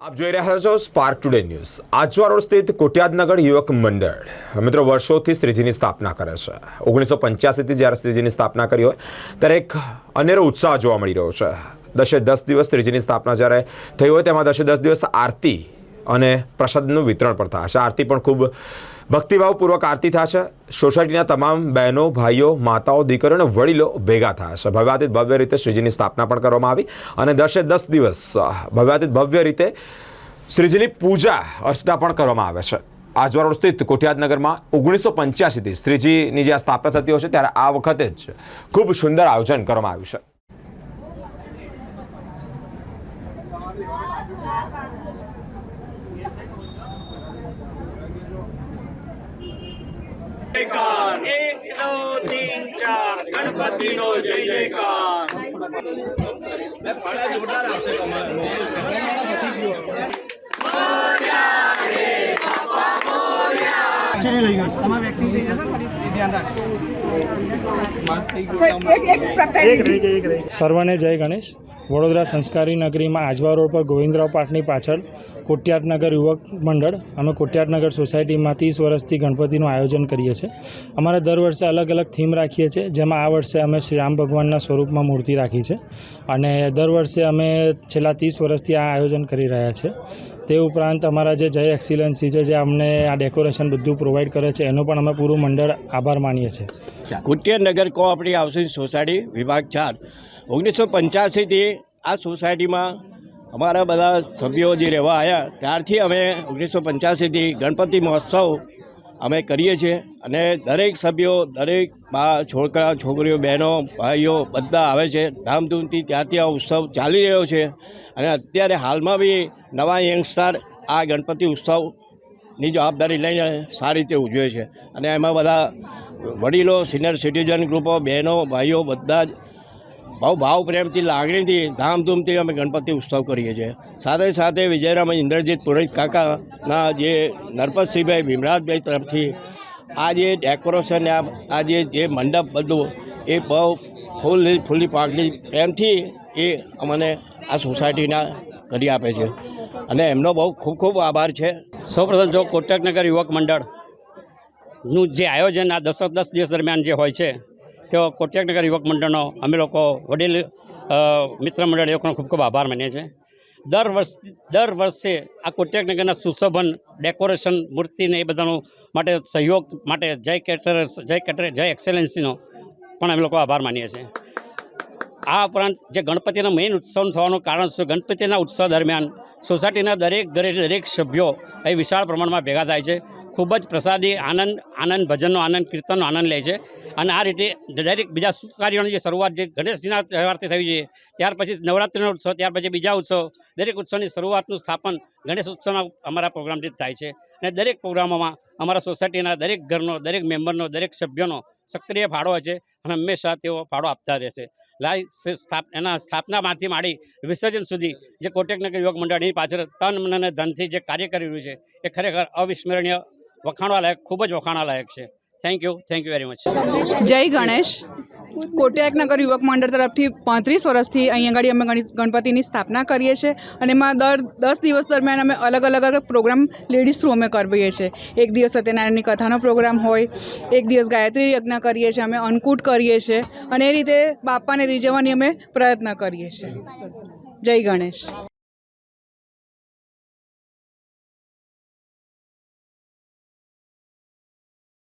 આપ જોઈ રહ્યા છો Spark Today news Ajwa road સ્થિત કોટ્યાદનગર યુવક મંડળ. મિત્રો, વર્ષોથી શ્રીજીની સ્થાપના કરે છે. ઓગણીસો પંચ્યાસીથી જ્યારે શ્રીજીની સ્થાપના કરી હોય, ત્યારે એક અનેરો ઉત્સાહ જોવા મળી રહ્યો છે. દસે દસ દિવસ શ્રીજીની સ્થાપના જ્યારે થઈ હોય, તેમાં દસે દસ દિવસ આરતી અને પ્રસાદનું વિતરણ પણ થશે આરતી પણ ખૂબ ભક્તિભાવપૂર્વક આરતી થશે સોસાયટીના તમામ બહેનો, ભાઈઓ, માતાઓ, દીકરીઓ અને વડીલો ભેગા થશે ભવ્યાતીત ભવ્ય રીતે શ્રીજીની સ્થાપના પણ કરવામાં આવી અને દસે દસ દિવસ ભવ્યાતીત ભવ્ય રીતે શ્રીજીની પૂજા, અર્ચના પણ કરવામાં આવે છે. આજવા સ્થિત કોઠિયાદનગરમાં ઓગણીસો પંચ્યાસીથી શ્રીજીની જે સ્થાપના થતી હોય છે, ત્યારે આ વખતે જ ખૂબ સુંદર આયોજન કરવામાં આવ્યું છે. એક દો તીન ચાર જય જયકાર જશે ને ધ્યાન રાખ સર્વને જય ગણેશ વડોદરા સંસ્કારી નગરીમાં આજવા રોડ પર ગોવિંદરાવ પાટની પાછળ કોટ્યાતનગર યુવક મંડળ અમે કોટ્યાતનગર સોસાયટીમાં ત્રીસ વર્ષથી ગણપતિનું આયોજન કરીએ છીએ. અમારે દર વર્ષે અલગ અલગ થીમ રાખીએ છીએ, જેમાં આ વર્ષે અમે શ્રી રામ ભગવાનના સ્વરૂપમાં મૂર્તિ રાખી છે અને દર વર્ષે અમે છેલ્લા ત્રીસ વર્ષથી આ આયોજન કરી રહ્યા છે તે ઉપરાંત અમારા જે જય એક્સિલન્સી છે, જે અમને આ ડેકોરેશન બધું પ્રોવાઈડ કરે છે, એનો પણ અમે પૂરું મંડળ આભાર માનીએ છીએ. કુટિયાનગર કોઓપરેટિવ હાઉસિંગ સોસાયટી વિભાગ ચાર. ઓગણીસો પંચ્યાસીથી આ સોસાયટીમાં અમારા બધા સભ્યો જે રહેવા આવ્યા ત્યારથી અમે ઓગણીસો પંચ્યાસીથી ગણપતિ મહોત્સવ અમે કરીએ છીએ અને દરેક સભ્યો, દરેક બા, છોકરા, છોકરીઓ, બહેનો, ભાઈઓ બધા આવે છે. ધામધૂમથી ત્યારથી આ ઉત્સવ ચાલી રહ્યો છે અને અત્યારે હાલમાં બી નવા યંગસ્ટર આ ગણપતિ ઉત્સવની જવાબદારી લઈને સારી રીતે ઉજવે છે. અને એમાં બધા વડીલો, સિનિયર સિટીઝન ગ્રુપો, બહેનો, ભાઈઓ બધા જ બહુ ભાવ પ્રેમથી, લાગણીથી, ધામધૂમથી અમે ગણપતિ ઉત્સવ કરીએ છીએ. સાથે સાથે વિજયરામ ઇન્દ્રજીત, પુરોહિત કાકાના જે નરપતસિંહભાઈ, ભીમરાજભાઈ તરફથી આ જે ડેકોરેશન, આ જે જે મંડપ બધું, એ બહુ ફૂલ ફૂલી પાકડી પ્રેમથી એ અમને આ સોસાયટીના કરી આપે છે. અને એમનો બહુ ખૂબ ખૂબ આભાર છે. સૌપ્રથમ જો કોટકનગર યુવક મંડળનું જે આયોજન આ દસ દસ દિવસ દરમિયાન જે હોય છે તેઓ કોટકનગર યુવક મંડળનો અમે લોકો વડીલ મિત્ર મંડળ એ લોકોનો ખૂબ ખૂબ આભાર માનીએ છીએ. દર વર્ષ, દર વર્ષે આ કોટકનગરના સુશોભન, ડેકોરેશન મૂર્તિને એ બધાનું માટે સહયોગ માટે જય કેટર જય કેટર, જય એક્સેલન્સીનો પણ અમે લોકો આભાર માનીએ છીએ. આ ઉપરાંત જે ગણપતિનો મેઇન ઉત્સવ થવાનું કારણ છે ગણપતિના ઉત્સવ દરમિયાન સોસાયટીના દરેક ઘરે દરેક સભ્યો એ વિશાળ પ્રમાણમાં ભેગા થાય છે. ખૂબ જ પ્રસાદી, આનંદ આનંદ ભજનનો આનંદ, કીર્તનનો આનંદ લે છે. અને આ રીતે દરેક બીજા શુભ કાર્યોની જે શરૂઆત જે ગણેશજીના તહેવારથી થવી જોઈએ ત્યાર પછી નવરાત્રિનો ઉત્સવ, ત્યાર પછી બીજા ઉત્સવ, દરેક ઉત્સવની શરૂઆતનું સ્થાપન ગણેશ ઉત્સવના અમારા પ્રોગ્રામથી થાય છે. અને દરેક પ્રોગ્રામોમાં અમારા સોસાયટીના દરેક ઘરનો, દરેક મેમ્બરનો, દરેક સભ્યોનો સક્રિય ફાળો હોય છે અને હંમેશા તેઓ ફાળો આપતા રહે છે. લાઈ સ્થાપ, એના સ્થાપનામાંથી માંડી વિસર્જન સુધી જે કોટેકનગર યુવક મંડળની પાછળ તન, મન અને ધનથી જે કાર્ય કરી રહ્યું છે, એ ખરેખર અવિસ્મરણીય વખાણવા લાયક ખૂબ જ વખાણવા લાયક છે. Thank you thank you very much જય ગણેશ. કોટયાકનગર યુવક મંડળ તરફથી પાંત્રીસ વર્ષથી અહીંયા આગળ અમે ગણપતિની સ્થાપના કરીએ છીએ અને એમાં દર દસ દિવસ દરમિયાન અમે અલગ અલગ અલગ પ્રોગ્રામ લેડીઝ થ્રુ અમે કરીએ છીએ. એક દિવસ સત્યનારાયણની કથાનો પ્રોગ્રામ હોય, એક દિવસ ગાયત્રી યજ્ઞ કરીએ છીએ, અમે અન્નકૂટ કરીએ છીએ અને એ રીતે બાપાને રીઝવવાની અમે પ્રયત્ન કરીએ છીએ. જય ગણેશ.